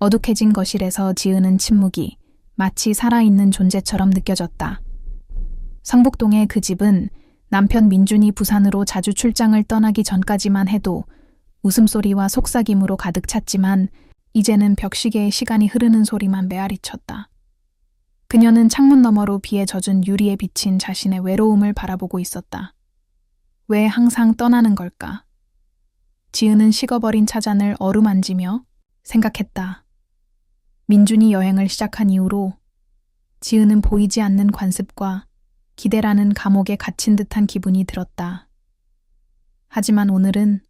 어둑해진 거실에서 지으는 침묵이 마치 살아있는 존재처럼 느껴졌다. 성북동의 그 집은 남편 민준이 부산으로 자주 출장을 떠나기 전까지만 해도 웃음소리와 속삭임으로 가득 찼지만 이제는 벽시계의 시간이 흐르는 소리만 메아리쳤다. 그녀는 창문 너머로 비에 젖은 유리에 비친 자신의 외로움을 바라보고 있었다. 왜 항상 떠나는 걸까? 지은은 식어버린 차잔을 어루만지며 생각했다. 민준이 여행을 시작한 이후로 지은은 보이지 않는 관습과 기대라는 감옥에 갇힌 듯한 기분이 들었다. 하지만 오늘은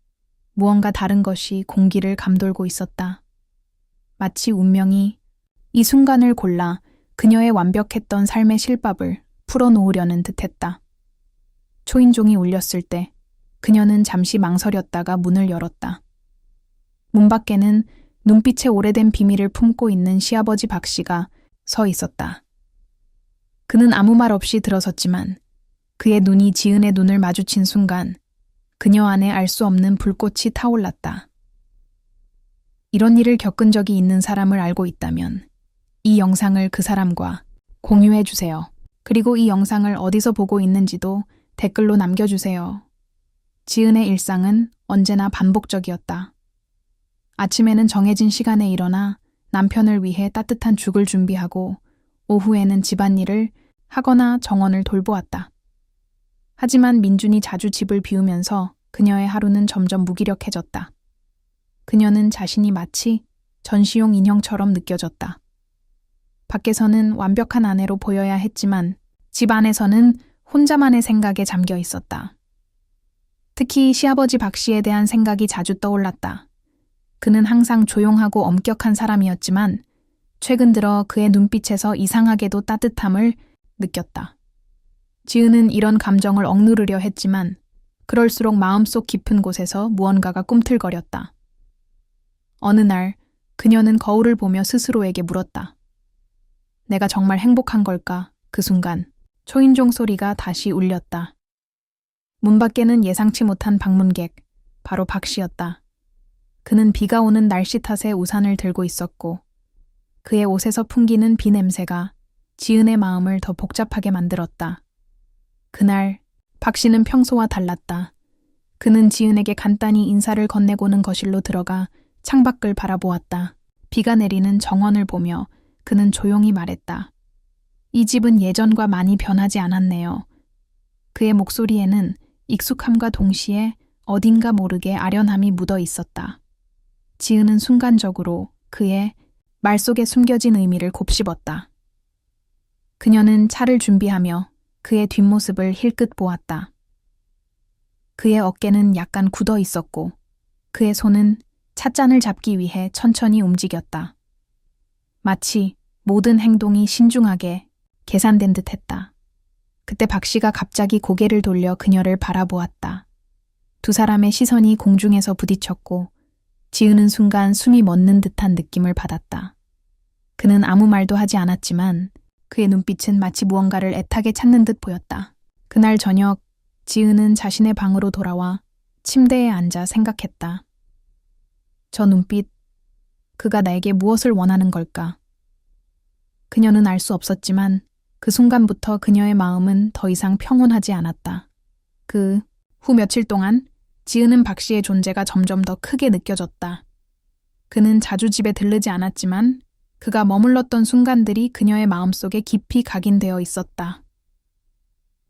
무언가 다른 것이 공기를 감돌고 있었다. 마치 운명이 이 순간을 골라 그녀의 완벽했던 삶의 실밥을 풀어놓으려는 듯했다. 초인종이 울렸을 때 그녀는 잠시 망설였다가 문을 열었다. 문 밖에는 눈빛에 오래된 비밀을 품고 있는 시아버지 박 씨가 서 있었다. 그는 아무 말 없이 들어섰지만 그의 눈이 지은의 눈을 마주친 순간 그녀 안에 알 수 없는 불꽃이 타올랐다. 이런 일을 겪은 적이 있는 사람을 알고 있다면 이 영상을 그 사람과 공유해 주세요. 그리고 이 영상을 어디서 보고 있는지도 댓글로 남겨주세요. 지은의 일상은 언제나 반복적이었다. 아침에는 정해진 시간에 일어나 남편을 위해 따뜻한 죽을 준비하고 오후에는 집안일을 하거나 정원을 돌보았다. 하지만 민준이 자주 집을 비우면서 그녀의 하루는 점점 무기력해졌다. 그녀는 자신이 마치 전시용 인형처럼 느껴졌다. 밖에서는 완벽한 아내로 보여야 했지만 집 안에서는 혼자만의 생각에 잠겨 있었다. 특히 시아버지 박 씨에 대한 생각이 자주 떠올랐다. 그는 항상 조용하고 엄격한 사람이었지만 최근 들어 그의 눈빛에서 이상하게도 따뜻함을 느꼈다. 지은은 이런 감정을 억누르려 했지만 그럴수록 마음속 깊은 곳에서 무언가가 꿈틀거렸다. 어느 날 그녀는 거울을 보며 스스로에게 물었다. 내가 정말 행복한 걸까? 그 순간 초인종 소리가 다시 울렸다. 문 밖에는 예상치 못한 방문객, 바로 박 씨였다. 그는 비가 오는 날씨 탓에 우산을 들고 있었고 그의 옷에서 풍기는 비 냄새가 지은의 마음을 더 복잡하게 만들었다. 그날 박 씨는 평소와 달랐다. 그는 지은에게 간단히 인사를 건네고는 거실로 들어가 창밖을 바라보았다. 비가 내리는 정원을 보며 그는 조용히 말했다. 이 집은 예전과 많이 변하지 않았네요. 그의 목소리에는 익숙함과 동시에 어딘가 모르게 아련함이 묻어 있었다. 지은은 순간적으로 그의 말 속에 숨겨진 의미를 곱씹었다. 그녀는 차를 준비하며 그의 뒷모습을 힐끗 보았다. 그의 어깨는 약간 굳어 있었고 그의 손은 찻잔을 잡기 위해 천천히 움직였다. 마치 모든 행동이 신중하게 계산된 듯 했다. 그때 박 씨가 갑자기 고개를 돌려 그녀를 바라보았다. 두 사람의 시선이 공중에서 부딪혔고 지으는 순간 숨이 멎는 듯한 느낌을 받았다. 그는 아무 말도 하지 않았지만 그의 눈빛은 마치 무언가를 애타게 찾는 듯 보였다. 그날 저녁 지은은 자신의 방으로 돌아와 침대에 앉아 생각했다. 저 눈빛, 그가 나에게 무엇을 원하는 걸까? 그녀는 알 수 없었지만 그 순간부터 그녀의 마음은 더 이상 평온하지 않았다. 그 후 며칠 동안 지은은 박 씨의 존재가 점점 더 크게 느껴졌다. 그는 자주 집에 들르지 않았지만 그가 머물렀던 순간들이 그녀의 마음속에 깊이 각인되어 있었다.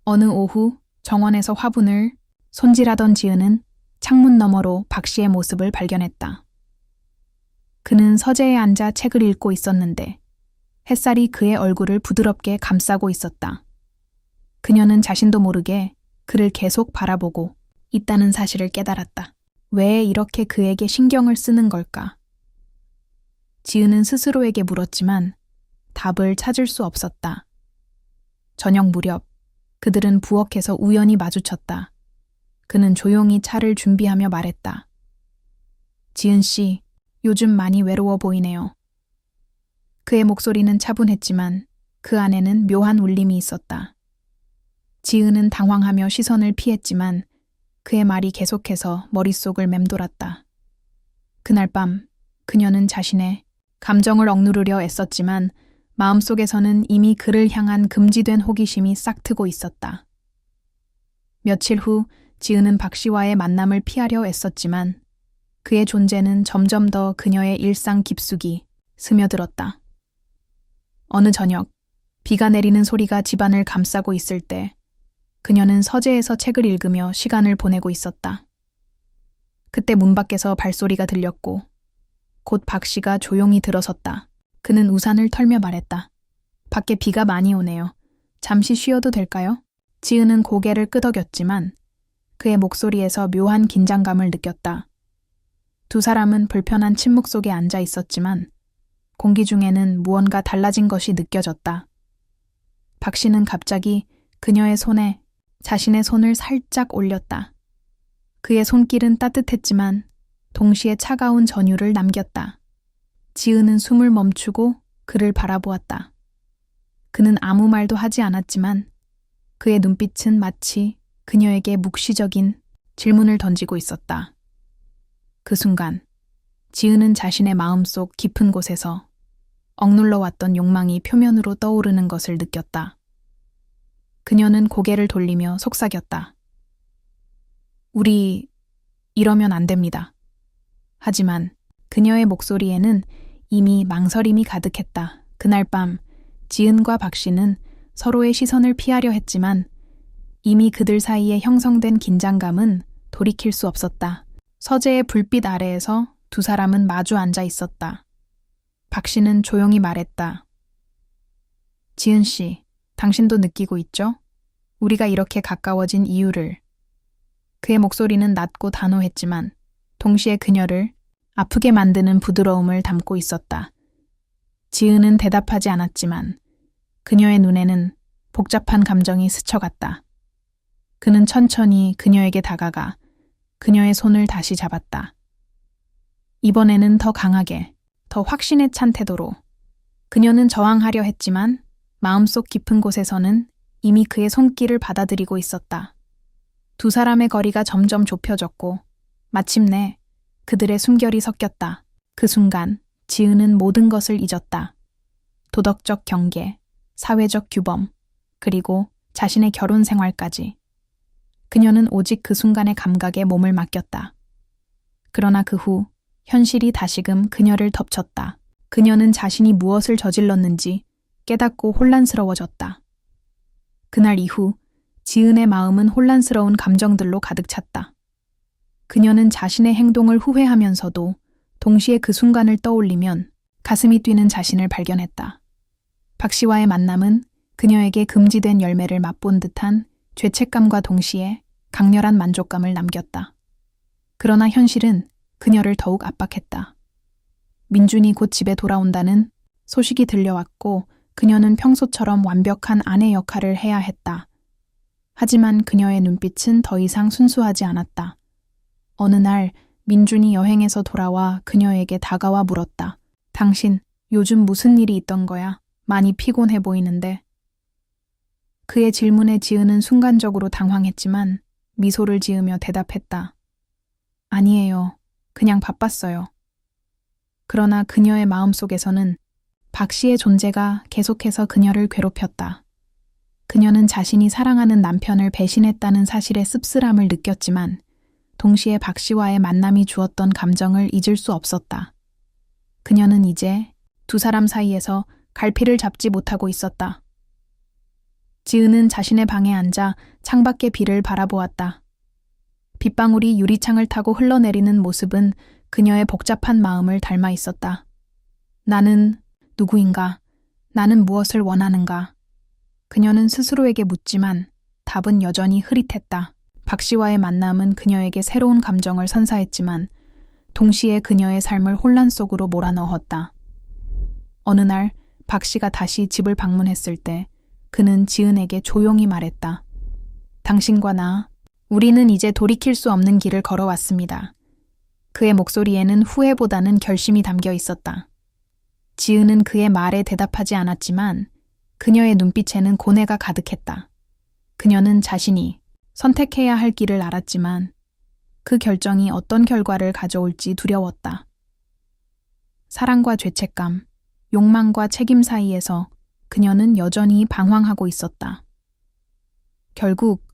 어느 오후 정원에서 화분을 손질하던 지은은 창문 너머로 박 씨의 모습을 발견했다. 그는 서재에 앉아 책을 읽고 있었는데 햇살이 그의 얼굴을 부드럽게 감싸고 있었다. 그녀는 자신도 모르게 그를 계속 바라보고 있다는 사실을 깨달았다. 왜 이렇게 그에게 신경을 쓰는 걸까? 지은은 스스로에게 물었지만 답을 찾을 수 없었다. 저녁 무렵 그들은 부엌에서 우연히 마주쳤다. 그는 조용히 차를 준비하며 말했다. 지은 씨, 요즘 많이 외로워 보이네요. 그의 목소리는 차분했지만 그 안에는 묘한 울림이 있었다. 지은은 당황하며 시선을 피했지만 그의 말이 계속해서 머릿속을 맴돌았다. 그날 밤 그녀는 자신의 감정을 억누르려 애썼지만 마음속에서는 이미 그를 향한 금지된 호기심이 싹트고 있었다. 며칠 후 지은은 박 씨와의 만남을 피하려 애썼지만 그의 존재는 점점 더 그녀의 일상 깊숙이 스며들었다. 어느 저녁, 비가 내리는 소리가 집안을 감싸고 있을 때 그녀는 서재에서 책을 읽으며 시간을 보내고 있었다. 그때 문 밖에서 발소리가 들렸고 곧 박 씨가 조용히 들어섰다. 그는 우산을 털며 말했다. 밖에 비가 많이 오네요. 잠시 쉬어도 될까요? 지은은 고개를 끄덕였지만 그의 목소리에서 묘한 긴장감을 느꼈다. 두 사람은 불편한 침묵 속에 앉아 있었지만 공기 중에는 무언가 달라진 것이 느껴졌다. 박 씨는 갑자기 그녀의 손에 자신의 손을 살짝 올렸다. 그의 손길은 따뜻했지만 동시에 차가운 전율을 남겼다. 지은은 숨을 멈추고 그를 바라보았다. 그는 아무 말도 하지 않았지만 그의 눈빛은 마치 그녀에게 묵시적인 질문을 던지고 있었다. 그 순간 지은은 자신의 마음속 깊은 곳에서 억눌러 왔던 욕망이 표면으로 떠오르는 것을 느꼈다. 그녀는 고개를 돌리며 속삭였다. 우리 이러면 안 됩니다. 하지만 그녀의 목소리에는 이미 망설임이 가득했다. 그날 밤 지은과 박 씨는 서로의 시선을 피하려 했지만 이미 그들 사이에 형성된 긴장감은 돌이킬 수 없었다. 서재의 불빛 아래에서 두 사람은 마주 앉아 있었다. 박 씨는 조용히 말했다. 지은 씨, 당신도 느끼고 있죠? 우리가 이렇게 가까워진 이유를. 그의 목소리는 낮고 단호했지만 동시에 그녀를 아프게 만드는 부드러움을 담고 있었다. 지은은 대답하지 않았지만 그녀의 눈에는 복잡한 감정이 스쳐갔다. 그는 천천히 그녀에게 다가가 그녀의 손을 다시 잡았다. 이번에는 더 강하게, 더 확신에 찬 태도로 그녀는 저항하려 했지만 마음속 깊은 곳에서는 이미 그의 손길을 받아들이고 있었다. 두 사람의 거리가 점점 좁혀졌고 마침내 그들의 숨결이 섞였다. 그 순간 지은은 모든 것을 잊었다. 도덕적 경계, 사회적 규범, 그리고 자신의 결혼 생활까지. 그녀는 오직 그 순간의 감각에 몸을 맡겼다. 그러나 그 후 현실이 다시금 그녀를 덮쳤다. 그녀는 자신이 무엇을 저질렀는지 깨닫고 혼란스러워졌다. 그날 이후 지은의 마음은 혼란스러운 감정들로 가득 찼다. 그녀는 자신의 행동을 후회하면서도 동시에 그 순간을 떠올리면 가슴이 뛰는 자신을 발견했다. 박 씨와의 만남은 그녀에게 금지된 열매를 맛본 듯한 죄책감과 동시에 강렬한 만족감을 남겼다. 그러나 현실은 그녀를 더욱 압박했다. 민준이 곧 집에 돌아온다는 소식이 들려왔고 그녀는 평소처럼 완벽한 아내 역할을 해야 했다. 하지만 그녀의 눈빛은 더 이상 순수하지 않았다. 어느 날 민준이 여행에서 돌아와 그녀에게 다가와 물었다. 당신, 요즘 무슨 일이 있던 거야? 많이 피곤해 보이는데. 그의 질문에 지은은 순간적으로 당황했지만 미소를 지으며 대답했다. 아니에요. 그냥 바빴어요. 그러나 그녀의 마음속에서는 박 씨의 존재가 계속해서 그녀를 괴롭혔다. 그녀는 자신이 사랑하는 남편을 배신했다는 사실의 씁쓸함을 느꼈지만 동시에 박 씨와의 만남이 주었던 감정을 잊을 수 없었다. 그녀는 이제 두 사람 사이에서 갈피를 잡지 못하고 있었다. 지은은 자신의 방에 앉아 창밖의 비를 바라보았다. 빗방울이 유리창을 타고 흘러내리는 모습은 그녀의 복잡한 마음을 닮아 있었다. 나는 누구인가? 나는 무엇을 원하는가? 그녀는 스스로에게 묻지만 답은 여전히 흐릿했다. 박 씨와의 만남은 그녀에게 새로운 감정을 선사했지만 동시에 그녀의 삶을 혼란 속으로 몰아넣었다. 어느 날 박 씨가 다시 집을 방문했을 때 그는 지은에게 조용히 말했다. 당신과 나, 우리는 이제 돌이킬 수 없는 길을 걸어왔습니다. 그의 목소리에는 후회보다는 결심이 담겨 있었다. 지은은 그의 말에 대답하지 않았지만 그녀의 눈빛에는 고뇌가 가득했다. 그녀는 자신이 선택해야 할 길을 알았지만 그 결정이 어떤 결과를 가져올지 두려웠다. 사랑과 죄책감, 욕망과 책임 사이에서 그녀는 여전히 방황하고 있었다. 결국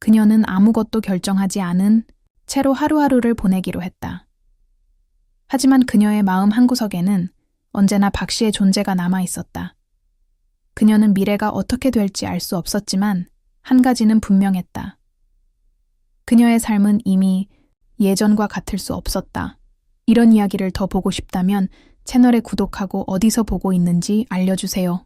그녀는 아무것도 결정하지 않은 채로 하루하루를 보내기로 했다. 하지만 그녀의 마음 한구석에는 언제나 박 씨의 존재가 남아 있었다. 그녀는 미래가 어떻게 될지 알 수 없었지만 한 가지는 분명했다. 그녀의 삶은 이미 예전과 같을 수 없었다. 이런 이야기를 더 보고 싶다면 채널에 구독하고 어디서 보고 있는지 알려주세요.